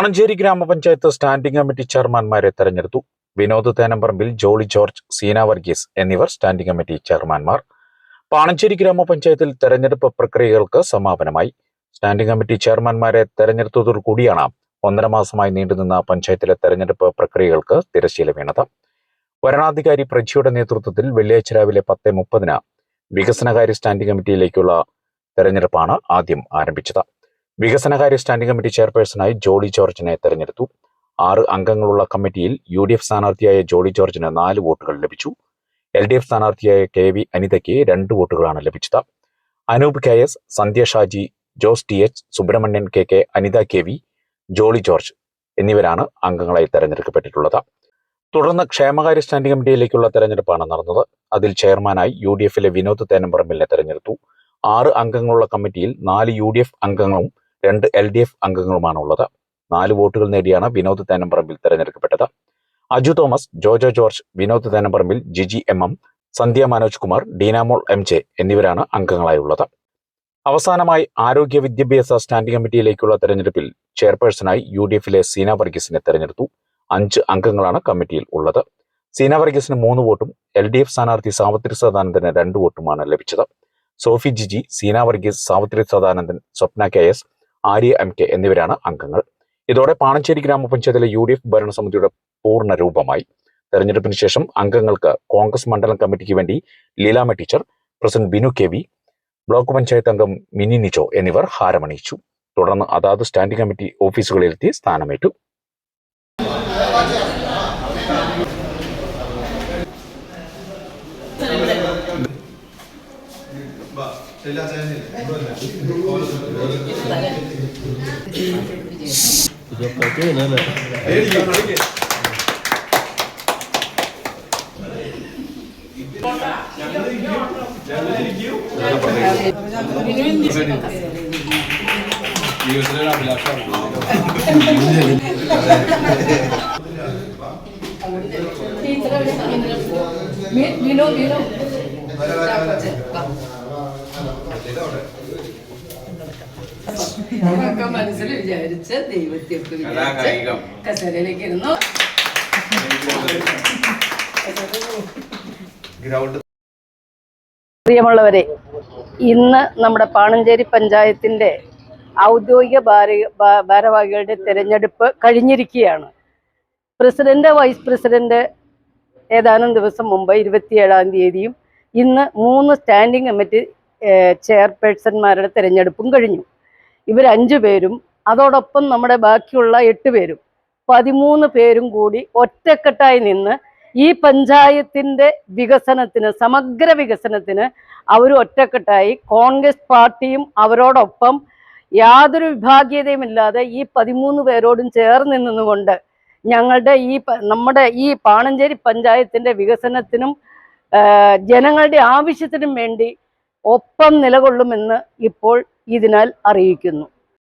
പാണഞ്ചേരി ഗ്രാമപഞ്ചായത്ത് standing committee ചെയർമാൻമാരെ തെരഞ്ഞെടുത്തു. വിനോദ് തേനമ്പറമ്പിൽ ജോളി ജോർജ് സീന വർഗീസ് എന്നിവർ സ്റ്റാൻഡിംഗ് കമ്മിറ്റി ചെയർമാൻമാർ. പാണഞ്ചേരി ഗ്രാമപഞ്ചായത്തിൽ തെരഞ്ഞെടുപ്പ് പ്രക്രിയകൾക്ക് സമാപനമായി. സ്റ്റാൻഡിംഗ് കമ്മിറ്റി ചെയർമാൻമാരെ തെരഞ്ഞെടുത്തതോടുകൂടിയാണ് ഒന്നര മാസമായി നീണ്ടുനിന്ന പഞ്ചായത്തിലെ തെരഞ്ഞെടുപ്പ് പ്രക്രിയകൾക്ക് തിരശ്ശീല വീണത്. വരണാധികാരി പ്രജിയുടെ നേതൃത്വത്തിൽ വെള്ളിയാഴ്ച രാവിലെ പത്ത് മുപ്പതിന് വികസനകാര്യ സ്റ്റാൻഡിംഗ് കമ്മിറ്റിയിലേക്കുള്ള തെരഞ്ഞെടുപ്പാണ് ആദ്യം ആരംഭിച്ചത്. വികസനകാര്യ സ്റ്റാൻഡിംഗ് കമ്മിറ്റി ചെയർപേഴ്സണായി ജോളി ജോർജിനെ തെരഞ്ഞെടുത്തു. ആറ് അംഗങ്ങളുള്ള കമ്മിറ്റിയിൽ യു ഡി എഫ് സ്ഥാനാർത്ഥിയായ ജോളി ജോർജിന് നാല് വോട്ടുകൾ ലഭിച്ചു. എൽ ഡി എഫ് സ്ഥാനാർത്ഥിയായ കെ വി അനിതയ്ക്ക് രണ്ട് വോട്ടുകളാണ് ലഭിച്ചത്. Anoop K S Sandhya Shaji Jose T H Subramanian K K Anitha K V Jolly George എന്നിവരാണ് അംഗങ്ങളായി തെരഞ്ഞെടുക്കപ്പെട്ടിട്ടുള്ളത്. തുടർന്ന് ക്ഷേമകാര്യ സ്റ്റാൻഡിംഗ് കമ്മിറ്റിയിലേക്കുള്ള തെരഞ്ഞെടുപ്പാണ് നടന്നത്. അതിൽ ചെയർമാനായി യു ഡി എഫിലെ വിനോദ് തേനമ്പറമ്പിലിനെ തെരഞ്ഞെടുത്തു. ആറ് അംഗങ്ങളുള്ള കമ്മിറ്റിയിൽ നാല് യു ഡി എഫ് അംഗങ്ങളും രണ്ട് എൽ ഡി എഫ് അംഗങ്ങളുമാണ് ഉള്ളത് നാല് വോട്ടുകൾ നേടിയാണ് വിനോദ് തേനമ്പറമ്പിൽ തെരഞ്ഞെടുക്കപ്പെട്ടത്. Aju Thomas Jojo George Vinod Thenamparambil Giji M M Sandhya Manoj Kumar Deenamol M J എന്നിവരാണ് അംഗങ്ങളായുള്ളത്. അവസാനമായി ആരോഗ്യ വിദ്യാഭ്യാസ സ്റ്റാൻഡിംഗ് കമ്മിറ്റിയിലേക്കുള്ള തെരഞ്ഞെടുപ്പിൽ ചെയർപേഴ്സണായി യു ഡി എഫിലെ സീന വർഗീസിനെ തെരഞ്ഞെടുത്തു. അഞ്ച് അംഗങ്ങളാണ് കമ്മിറ്റിയിൽ ഉള്ളത്. സീന വർഗീസിന് മൂന്ന് വോട്ടും എൽ ഡി എഫ് സ്ഥാനാർത്ഥി സാവത്രി സദാനന്ദന് രണ്ട് വോട്ടുമാണ് ലഭിച്ചത്. Sophy Giji Seena Varghese Savithri Sadanandan Swapna K S Arya M K എന്നിവരാണ് അംഗങ്ങൾ. ഇതോടെ പാണഞ്ചേരി ഗ്രാമപഞ്ചായത്തിലെ യു ഡി എഫ് ഭരണസമിതിയുടെ പൂർണ രൂപമായി. തെരഞ്ഞെടുപ്പിന് ശേഷം അംഗങ്ങൾക്ക് കോൺഗ്രസ് മണ്ഡലം കമ്മിറ്റിക്ക് വേണ്ടി Leelamma teacher president Binu K V block panchayat അംഗം മിനി നിജോ എന്നിവർ ഹാരമണിയിച്ചു. തുടർന്ന് അതാത് സ്റ്റാൻഡിംഗ് കമ്മിറ്റി ഓഫീസുകളിലെത്തി സ്ഥാനമേറ്റു. ഇതൊക്കെ ഇനല്ലേ വിനോ വിനോ ഒക്കെ മനസ്സിൽ വിചാരിച്ച് ദൈവത്തെ ഒക്കെ വിചാരിച്ച് കസേരയിലേക്ക് ഇരുന്നു പ്രിയമുള്ളവരെ ഇന്ന് നമ്മുടെ പാണഞ്ചേരി പഞ്ചായത്തിന്റെ ഔദ്യോഗിക ഭാര- ഭാരവാഹികളുടെ തിരഞ്ഞെടുപ്പ് കഴിഞ്ഞിരിക്കുകയാണ്. പ്രസിഡന്റ് വൈസ് പ്രസിഡന്റ് ഏതാനും ദിവസം മുമ്പ് ഇരുപത്തിയേഴാം തീയതിയും ഇന്ന് മൂന്ന് സ്റ്റാൻഡിംഗ് കമ്മിറ്റി ചെയർപേഴ്സന്മാരുടെ ചെയർപേഴ്സൺമാരുടെ തിരഞ്ഞെടുപ്പും കഴിഞ്ഞു. ഇവർ അഞ്ചു പേരും അതോടൊപ്പം നമ്മുടെ ബാക്കിയുള്ള എട്ട് പേരും പതിമൂന്ന് പേരും കൂടി ഒറ്റക്കെട്ടായി നിന്ന് ഈ പഞ്ചായത്തിന്റെ വികസനത്തിന് സമഗ്ര വികസനത്തിന് അവർ ഒറ്റക്കെട്ടായി കോൺഗ്രസ് പാർട്ടിയും അവരോടൊപ്പം യാതൊരു വിഭാഗീയതയുമില്ലാതെ ഈ പതിമൂന്ന് പേരോടും ചേർന്ന് നിന്നുകൊണ്ട് ഞങ്ങളുടെ ഈ നമ്മുടെ ഈ പാണഞ്ചേരി പഞ്ചായത്തിന്റെ വികസനത്തിനും ജനങ്ങളുടെ ആവശ്യത്തിനും വേണ്ടി ഒപ്പം നിലകൊള്ളുമെന്ന് ഇപ്പോൾ ഇതിനാൽ അറിയിക്കുന്നു.